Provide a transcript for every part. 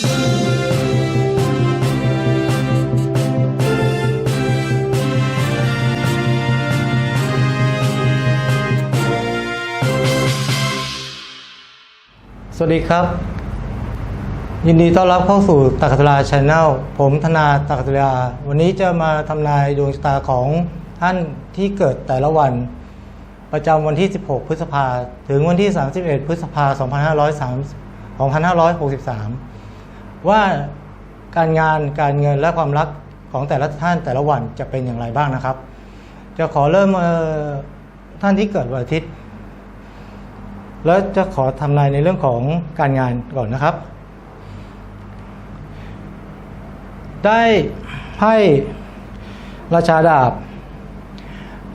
สวัสดีครับ ยินดีต้อนรับเข้าสู่ตักตราชาแนลผมธนาตักตราวันนี้จะมาทำนายดวงชะตาของท่านที่เกิดแต่ละวัน ประจำวันที่ 16 พฤษภาถึงวันที่ 31 พฤษภา2563 ว่าการงานการเงินและความรักของแต่ละท่านแต่ละวันจะเป็นอย่างไรบ้างนะครับ จะขอเริ่มท่านที่เกิดวันอาทิตย์ แล้วจะขอทำนายในเรื่องของการงานก่อนนะครับ ได้ไพ่ราชาดาบ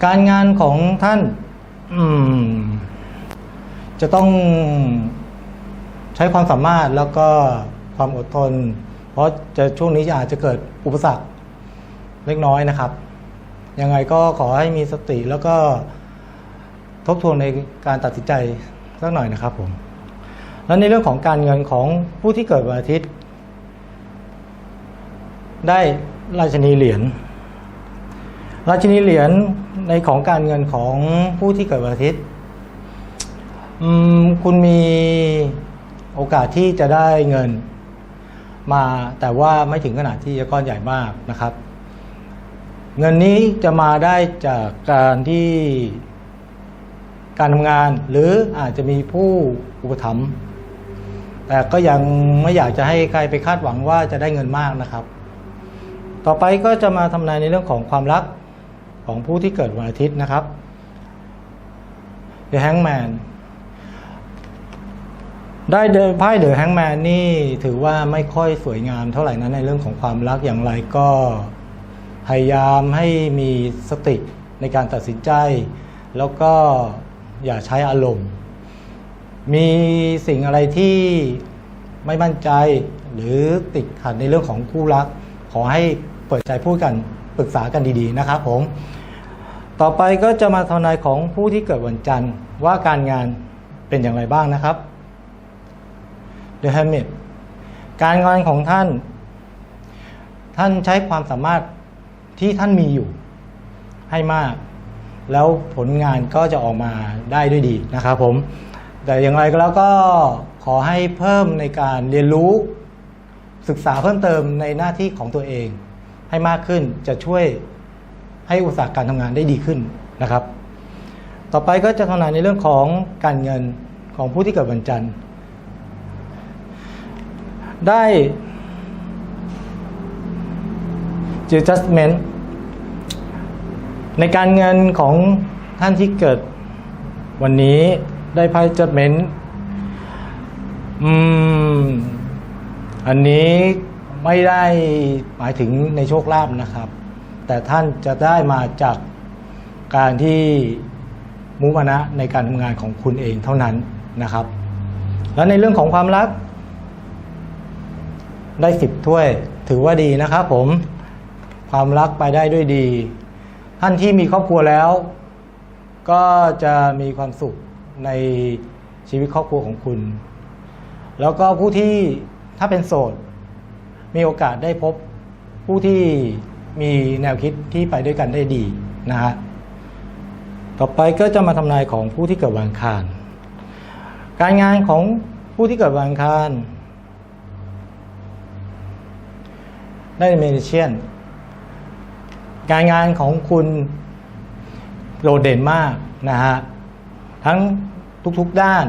การงานของท่านจะต้องใช้ความสามารถแล้วก็ ความอดทน เพราะจะช่วงนี้อาจจะเกิดอุปสรรคเล็กน้อยนะครับ ยังไงก็ขอให้มีสติแล้วก็ทบทวนในการตัดสินใจสักหน่อยนะครับผมแล้วในเรื่องของการเงินของผู้ที่เกิดวันอาทิตย์ ได้ราชนีเหรียญราชนีเหรียญในของการเงินของผู้ที่เกิดวันอาทิตย์คุณมีโอกาสที่จะได้เงิน มาแต่ว่าไม่ถึงขนาดที่จะก้อนใหญ่มากนะครับ เงินนี้จะมาได้จากการที่การทำงานหรืออาจจะมีผู้อุปถัมภ์แต่ก็ยังไม่อยากจะให้ใครไปคาดหวังว่าจะได้เงินมากนะครับ ต่อไปก็จะมาทำนายในเรื่องของความรักของผู้ที่เกิดวันอาทิตย์นะครับ The Hangman ได้เดไพ่เดอะแฮงแมนนี่ถือว่าไม่ค่อยสวยงามเท่าไหร่นะในเรื่องของความรักอย่างไรก็พยายามให้มีสติในการตัดสินใจ แล้วก็อย่าใช้อารมณ์ มีสิ่งอะไรที่ไม่มั่นใจหรือติดขัดในเรื่องของคู่รัก ขอให้เปิดใจพูดกันปรึกษากันดีๆนะครับผม ต่อไปก็จะมาทนายของผู้ที่เกิดวันจันทร์ว่าการงานเป็นอย่างไรบ้างนะครับ The Hermit การงานของท่าน ท่านใช้ความสามารถที่ท่านมีอยู่ให้มาก แล้วผลงานก็จะออกมาได้ด้วยดีนะครับผม แต่อย่างไรก็แล้วก็ขอให้เพิ่มในการเรียนรู้ศึกษาเพิ่มเติมในหน้าที่ของตัวเอง ให้มากขึ้นจะช่วยให้อุตสาหการทำงานได้ดีขึ้นนะครับ ต่อไปก็จะทำนายในเรื่องของการเงินของผู้ที่เกิดวันจันทร์ ได้ judgment ในการเงินของท่านที่เกิดวันนี้ได้ไพ่ judgment อืม อันนี้ไม่ได้หมายถึงในโชคลาภนะครับ แต่ท่านจะได้มาจากการที่มุมานะในการทำงานของคุณเองเท่านั้นนะครับ แล้วในเรื่องของความรัก ได้สิบถ้วย ถือว่าดีนะครับผม ความรักไปได้ด้วยดี ท่านที่มีครอบครัวแล้ว ก็จะมีความสุขในชีวิตครอบครัวของคุณ แล้วก็ผู้ที่ถ้าเป็นโสด มีโอกาสได้พบผู้ที่มีแนวคิดที่ไปด้วยกันได้ดีนะฮะต่อไปก็จะมาทำนายของผู้ที่เกิดวันอังคาร การงานของผู้ที่เกิดวันอังคาร ได้เมเนเชียนการงานของคุณโดดเด่นมากนะฮะทั้งทุกๆด้าน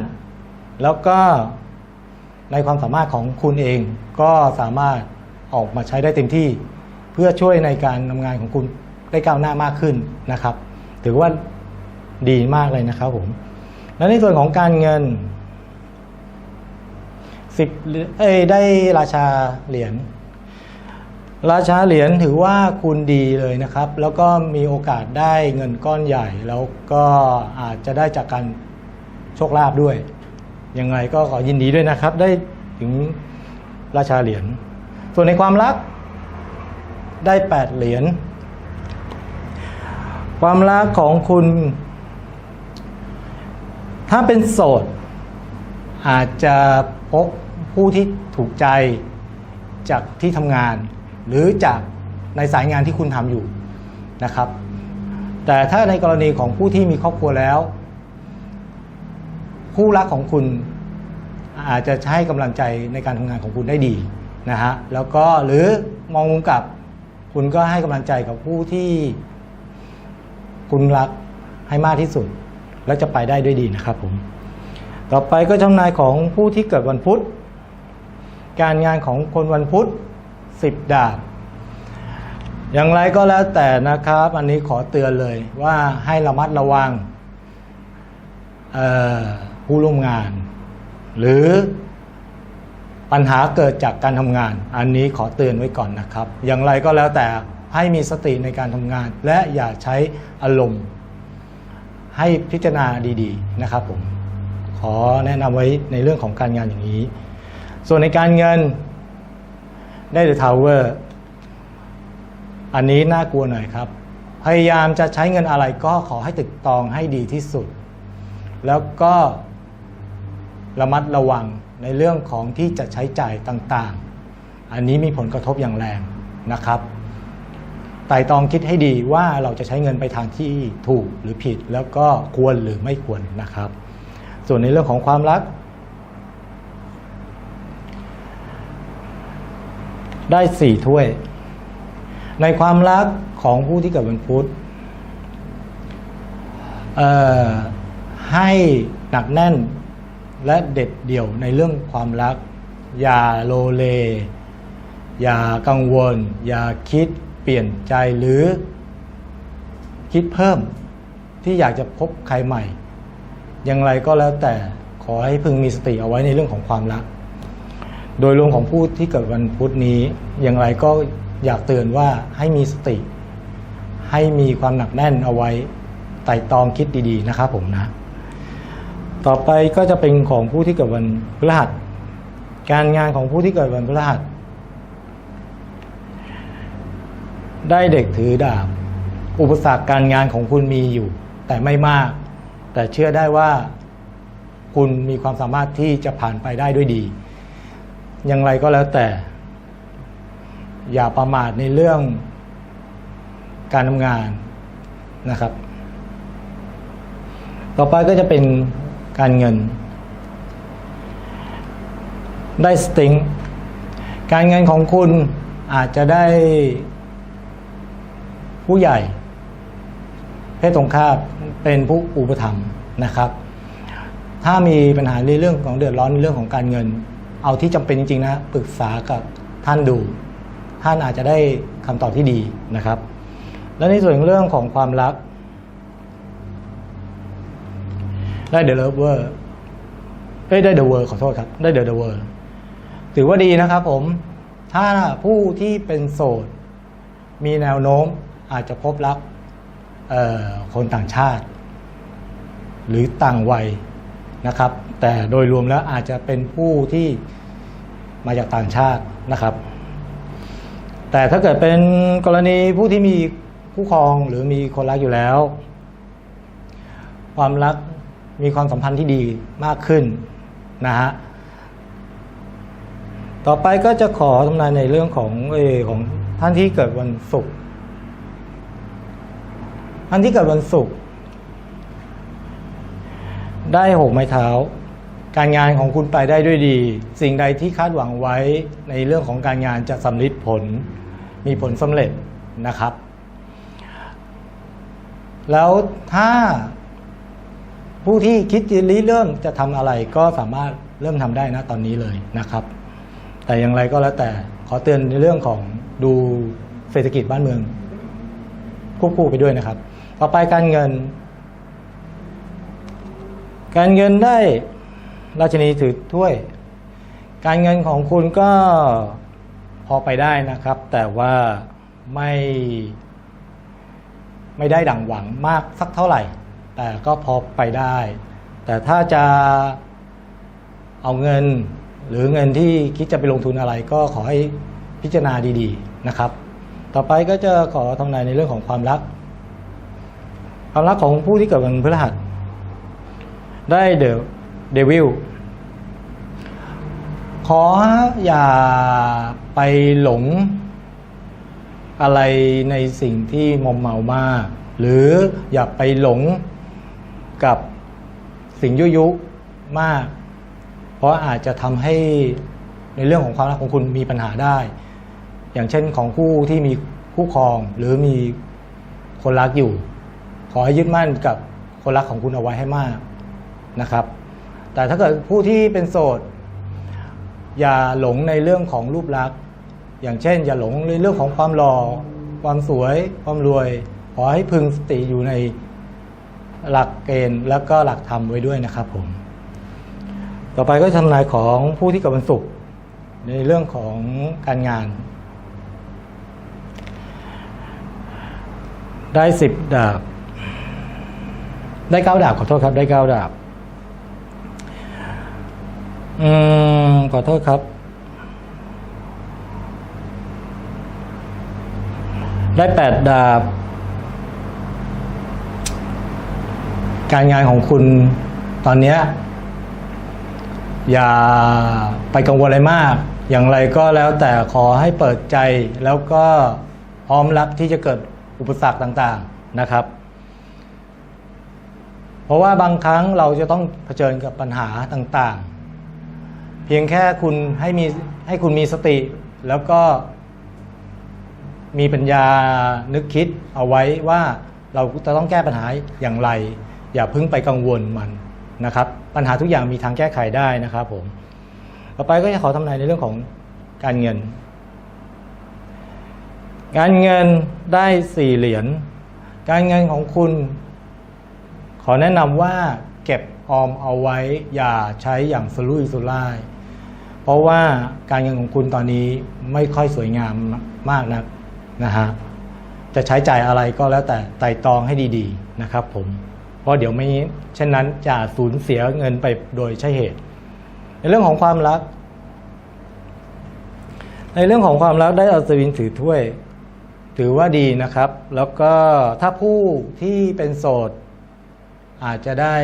แล้วก็ในความสามารถของคุณเองก็สามารถออกมาใช้ได้เต็มที่ เพื่อช่วยในการทำงานของคุณได้ก้าวหน้ามากขึ้นนะครับ ถือว่าดีมากเลยนะครับผมและในส่วนของการเงินสิบเอ้ได้ราชาเหรียญ ราชาเหรียญถือว่าคุณดีเลยนะครับ แล้วก็มีโอกาสได้เงินก้อนใหญ่ แล้วก็อาจจะได้จากการโชคลาภด้วย ยังไงก็ขอยินดีด้วยนะครับ ได้ถึงราชาเหรียญ ส่วนในความรักได้แปดเหรียญ ความรักของคุณ ถ้าเป็นโสด อาจจะพบผู้ที่ถูกใจจากที่ทำงาน หรือจากในสายงานที่คุณทำอยู่นะครับ แต่ถ้าในกรณีของผู้ที่มีครอบครัวแล้ว คู่รักของคุณอาจจะให้กำลังใจในการทำงานของคุณได้ดีนะฮะแล้วก็หรือมองมุมกลับ คุณก็ให้กำลังใจกับผู้ที่คุณรักให้มากที่สุด และจะไปได้ด้วยดีนะครับผมต่อไปก็ทำนายของผู้ที่เกิดวันพุธ การงานของคนวันพุธ สิบดาบ อย่างไรก็แล้วแต่นะครับ อันนี้ขอเตือนเลยว่าให้ระมัดระวังผู้ร่วมงาน หรือปัญหาเกิดจากการทำงาน อันนี้ขอเตือนไว้ก่อนนะครับ อย่างไรก็แล้วแต่ให้มีสติในการทำงาน และอย่าใช้อารมณ์ ให้พิจารณาดีๆนะครับผมขอแนะนำไว้ในเรื่องของการงานอย่างนี้ ส่วนในการเงิน ได้ The Tower อันนี้น่ากลัวหน่อยครับ พยายามจะใช้เงินอะไรก็ขอให้ตึกตองให้ดีที่สุด แล้วก็ระมัดระวังในเรื่องของที่จะใช้จ่ายต่างๆ อันนี้มีผลกระทบอย่างแรงนะครับไต่ตองคิดให้ดีว่าเราจะใช้เงินไปทางที่ถูกหรือผิด แล้วก็ควรหรือไม่ควรนะครับ ส่วนในเรื่องของความรัก ได้สี่ถ้วย ในความรักของผู้ที่เกิดวันพุธเอ่อให้หนักแน่นและเด็ดเดี่ยวในเรื่องความรัก อย่าโลเล อย่ากังวล อย่าคิดเปลี่ยนใจหรือคิดเพิ่มที่อยากจะพบใครใหม่ อย่างไรก็แล้วแต่ขอให้พึงมีสติเอาไว้ในเรื่องของความรัก โดยรวมของผู้ที่เกิดวันพุธนี้ อย่างไรก็อยากเตือนว่าให้มีสติ ให้มีความหนักแน่นเอาไว้ไต่ตองคิดดีๆนะครับผมนะ ต่อไปก็จะเป็นของผู้ที่เกิดวันพฤหัส การงานของผู้ที่เกิดวันพฤหัส ได้เด็กถือดาบ อุปสรรคการงานของคุณมีอยู่ แต่ไม่มาก แต่เชื่อได้ว่า คุณมีความสามารถที่จะผ่านไปได้ด้วยดี อย่างไรก็แล้วแต่ อย่าประมาทในเรื่องการทำงานนะครับ ต่อไปก็จะเป็นการเงิน ได้สติงการเงินของคุณอาจจะได้ผู้ใหญ่เพศตรงข้ามเป็นผู้อุปถัมภ์นะครับ ถ้ามีปัญหาในเรื่องของเดือดร้อนในเรื่องของการเงิน เอาที่จำเป็นจริงๆนะปรึกษากับท่านดู ท่านอาจจะได้คำตอบที่ดีนะครับ และในส่วนเรื่องของความรักได้เดอะเลเวอร์เอ้ยได้เดอะเวอร์ขอโทษครับ ได้เดอะเดอะเวอร์ถือว่าดีนะครับผมถ้าผู้ที่เป็นโสด มีแนวโน้มอาจจะพบรักคนต่างชาติ หรือต่างวัยนะครับ แต่โดยรวมแล้วอาจจะเป็นผู้ที่มาจากต่างชาตินะครับ แต่ถ้าเกิดเป็นกรณีผู้ที่มีคู่ครองหรือมีคนรักอยู่แล้ว ความรักมีความสัมพันธ์ที่ดีมากขึ้นนะฮะต่อไปก็จะขอทำนายในเรื่องของเออของท่านที่เกิดวันศุกร์ท่านที่เกิดวันศุกร์ได้หกไม้เท้า การงานของคุณไปได้ด้วยดี สิ่งใดที่คาดหวังไว้ในเรื่องของการงานจะสำลิดผล มีผลสำเร็จนะครับ แล้วถ้าผู้ที่คิดจะริเริ่มจะทำอะไรก็สามารถเริ่มทำได้นะตอนนี้เลยนะครับ แต่อย่างไรก็แล้วแต่ขอเตือนในเรื่องของดูเศรษฐกิจบ้านเมืองควบคู่ไปด้วยนะครับ ต่อไปการเงิน การเงินได้ราชนีถือถ้วย การเงินของคุณก็ พอไปได้นะครับ แต่ว่าไม่ไม่ได้ดังหวังมากสักเท่าไหร่ แต่ก็พอไปได้ แต่ถ้าจะเอาเงินหรือเงินที่คิดจะไปลงทุนอะไรก็ขอให้พิจารณาดีๆนะครับ ต่อไปก็จะขอทำนายในเรื่องของความรัก ความรักของผู้ที่เกิดวันพฤหัส ได้เดอะเดวิล ขออย่าไปหลงอะไรในสิ่งที่มอมเมามาก หรืออย่าไปหลงกับสิ่งยุยุมาก เพราะอาจจะทำให้ในเรื่องของความรักของคุณมีปัญหาได้ อย่างเช่นของคู่ที่มีคู่ครองหรือมีคนรักอยู่ ขอให้ยึดมั่นกับคนรักของคุณเอาไว้ให้มากนะครับ แต่ถ้าเกิดผู้ที่เป็นโสด อย่าหลงในเรื่องของรูปลักษณ์ อย่างเช่น อย่าหลงในเรื่องของความหล่อความสวย ความรวย ขอให้พึงสติอยู่ในหลักเกณฑ์แล้วก็หลักธรรมไว้ด้วยนะครับผม ต่อไปก็ทำนายของผู้ที่เกิดวันศุกร์ในเรื่องของการงาน ได้สิบดาบ ได้เก้าดาบขอโทษครับ ได้เก้าดาบ อืมขอโทษครับ ได้แปดดาบ การงานของคุณตอนเนี้ยอย่าไปกังวลอะไรมาก อย่างไรก็แล้วแต่ขอให้เปิดใจ แล้วก็พร้อมรับที่จะเกิดอุปสรรคต่างๆนะครับ เพราะว่าบางครั้งเราจะต้องเผชิญกับปัญหาต่างๆ เพียงแค่คุณให้มีให้คุณมีสติ แล้วก็มีปัญญานึกคิดเอาไว้ว่าเราจะต้องแก้ปัญหาอย่างไร อย่าเพิ่งไปกังวลมันนะครับ ปัญหาทุกอย่างมีทางแก้ไขได้นะครับผมต่อไปก็จะขอทำนายในเรื่องของการเงิน การเงินได้สี่เหรียญการเงินของคุณ ขอแนะนำว่าเก็บออมเอาไว้อย่าใช้อย่างสุรุ่ยสุร่าย เพราะว่าการเงินของคุณตอนนี้ไม่ค่อยสวยงามมากนักนะฮะจะใช้จ่ายอะไรก็แล้วแต่ไต่ตองให้ดีๆนะครับผมเพราะเดี๋ยวไม่เช่นนั้นจะสูญเสียเงินไปโดยใช่เหตุ ในเรื่องของความรัก ในเรื่องของความรักได้อัศวินถือถ้วย ถือว่าดีนะครับ แล้วก็ถ้าผู้ที่เป็นโสดอาจจะได้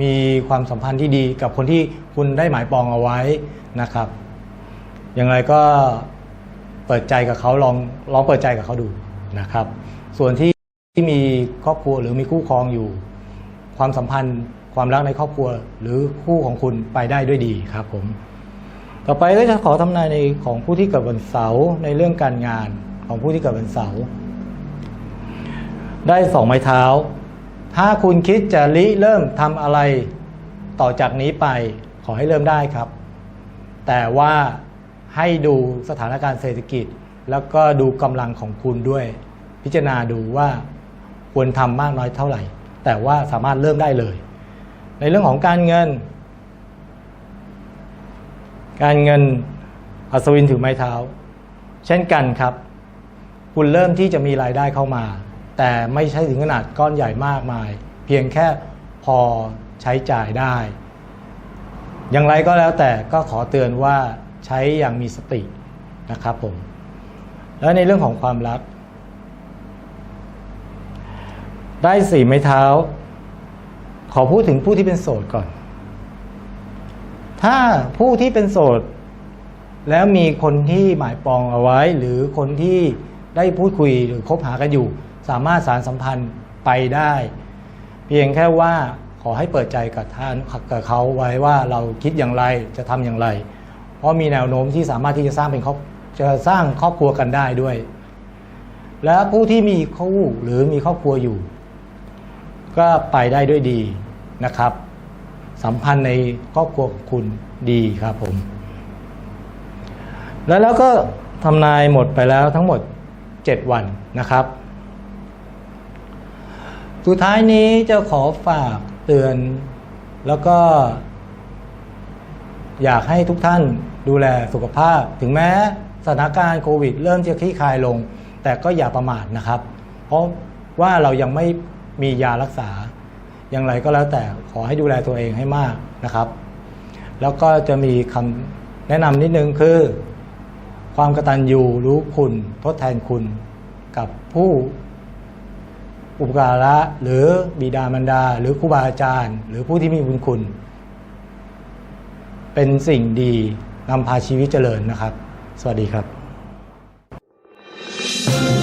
มีความสัมพันธ์ที่ดีกับคนที่คุณได้หมายปองเอาไว้นะครับ อย่างไรก็เปิดใจกับเขาลองลองเปิดใจกับเขาดูนะครับ ส่วนที่ที่มีครอบครัวหรือมีคู่ครองอยู่ ความสัมพันธ์ความรักในครอบครัวหรือคู่ของคุณไปได้ด้วยดีครับผม ต่อไปก็จะขอทำนายในของผู้ที่เกิดวันเสาร์ในเรื่องการงานของผู้ที่เกิดวันเสาร์ได้สองไม้เท้า ถ้าคุณคิดจะริเริ่มทำอะไรต่อจากนี้ไปขอให้เริ่มได้ครับ แต่ว่าให้ดูสถานการณ์เศรษฐกิจ แล้วก็ดูกำลังของคุณด้วย พิจารณาดูว่าควรทำมากน้อยเท่าไหร่ แต่ว่าสามารถเริ่มได้เลย ในเรื่องของการเงิน การเงินอัศวินถือไม้เท้า เช่นกันครับ คุณเริ่มที่จะมีรายได้เข้ามา แต่ไม่ใช่ถึงขนาดก้อนใหญ่มากมาย เพียงแค่พอใช้จ่ายได้ อย่างไรก็แล้วแต่ก็ขอเตือนว่าใช้อย่างมีสตินะครับผม แล้วในเรื่องของความรัก ได้สี่ไม้เท้า ขอพูดถึงผู้ที่เป็นโสดก่อน ถ้าผู้ที่เป็นโสด แล้วมีคนที่หมายปองเอาไว้ หรือคนที่ได้พูดคุยหรือคบหากันอยู่ สามารถสารสัมพันธ์ไปได้ เพียงแค่ว่าขอให้เปิดใจกับท่านกับเขาไว้ว่าเราคิดอย่างไรจะทำอย่างไร เพราะมีแนวโน้มที่สามารถที่จะสร้างเป็นครอบจะสร้างครอบครัวกันได้ด้วย และผู้ที่มีคู่หรือมีครอบครัวอยู่ ก็ไปได้ด้วยดีนะครับ สัมพันธ์ในครอบครัวของคุณดีครับผม แล้วแล้วก็ทำนายหมดไปแล้วทั้งหมด 7 วันนะครับ สุดท้ายนี้จะขอฝากเตือน แล้วก็ อยากให้ทุกท่านดูแลสุขภาพ ถึงแม้สถานการณ์โควิด เริ่มจะคลี่คลายลง แต่ก็อย่าประมาทนะครับ เพราะว่าเรายังไม่มียารักษา อย่างไรก็แล้วแต่ขอให้ดูแลตัวเองให้มากนะครับ แล้วก็จะมีคำแนะนำนิดนึงคือ ความกตัญญูรู้คุณทดแทนคุณกับผู้ อุปการะหรือบิดามารดา หรือครูบาอาจารย์ หรือผู้ที่มีบุญคุณ เป็นสิ่งดีนำพาชีวิตเจริญนะครับ สวัสดีครับ Thank